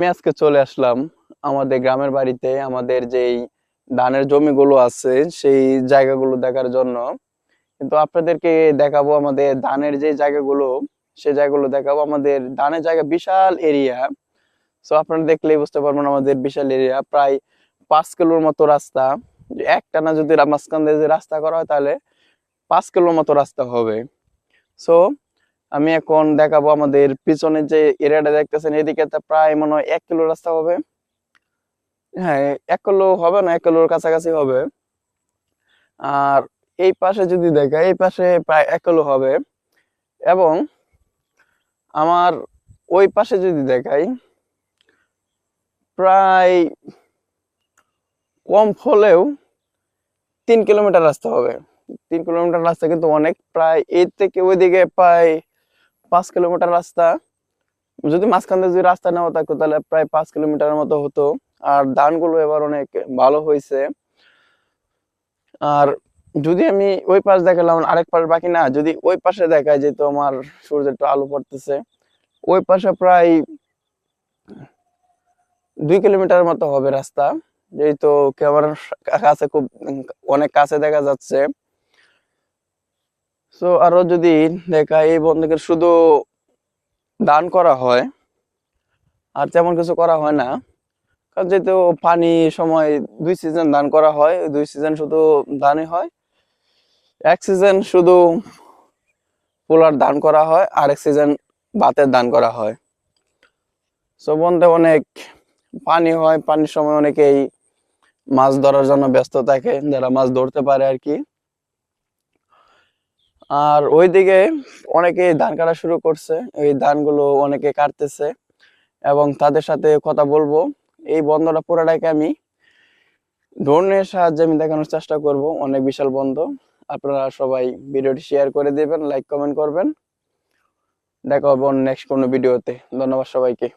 আমি আজকে চলে আসলাম আমাদের গ্রামের বাড়িতে, আমাদের যেই ধানের জমিগুলো আছে, সেই জায়গাগুলো দেখার জন্য। কিন্তু আপনাদেরকে দেখাবো আমাদের ধানের যে জায়গাগুলো, সেই জায়গাগুলো দেখাবো। আমাদের ধানের জায়গা বিশাল এরিয়া। সো আপনারা দেখলেই বুঝতে পারবেন আমাদের বিশাল এরিয়া। প্রায় পাঁচ কিলোর মতো রাস্তা। একটানা যদি মাঝখান দিয়ে রাস্তা করা হয়, তাহলে পাঁচ কিলোর মতো রাস্তা হবে। সো আমি এখন দেখাবো আমাদের পিছনে যে এরিয়াটা দেখতেছেন, এদিকে প্রায় মনে হয় এক কিলো রাস্তা হবে। হ্যাঁ এক কিলো হবে না, এক কিলোর কাছাকাছি হবে। আর এই পাশে যদি দেখাই এই পাশে প্রায় এক কিলো হবে। এবং আমার ওই পাশে যদি দেখাই, প্রায় কম হলেও তিন কিলোমিটার রাস্তা হবে। তিন কিলোমিটার রাস্তা কিন্তু অনেক। প্রায় এর থেকে ওইদিকে প্রায় পাঁচ কিলোমিটার রাস্তা। যদি মাঝখান দিয়ে যদি রাস্তা নেওয়া থাকতো, তাহলে প্রায় পাঁচ কিলোমিটারের মতো হতো। আর ধানগুলো এবার অনেক ভালো হয়েছে। আর যদি আমি ওই পাশ দেখালাম, আরেক পাশ বাকি না, যদি ওই পাশে দেখায় যেহেতু আমার সূর্যের একটু আলো পড়তেছে, ওই পাশে প্রায় দুই কিলোমিটার মতো হবে রাস্তা। যেহেতু ক্যামেরার কাছে খুব অনেক কাছে দেখা যাচ্ছে। তো আরও যদি দেখা এই বন্ধকের শুধু দান করা হয়, আর তেমন কিছু করা হয় না, কারণ যেহেতু পানি সময় দুই সিজন দান করা হয়, দুই সিজন শুধু ধানই হয়, এক সিজন শুধু পোলার দান করা হয় আর এক সিজন ভাতের দান করা হয়। সো বন্ধে, অনেক পানি হয়, পানির সময় অনেকেই মাছ ধরার জন্য ব্যস্ত থাকে, যারা মাছ ধরতে পারে আর কি। আর ওইদিকে অনেকে ধান কাটা শুরু করছে। এই ধানগুলো অনেকে কাটতেছে এবং তাদের সাথে কথা বলব। এই বন্ধটা পুরাটাকে আমি ড্রোনের সাহায্যে আমি দেখানোর চেষ্টা করব। অনেক বিশাল বন্ধ। আপনারা সবাই ভিডিওটি শেয়ার করে দিবেন, লাইক, কমেন্ট করবেন। দেখা হবে নেক্সট কোনো ভিডিওতে। ধন্যবাদ সবাইকে।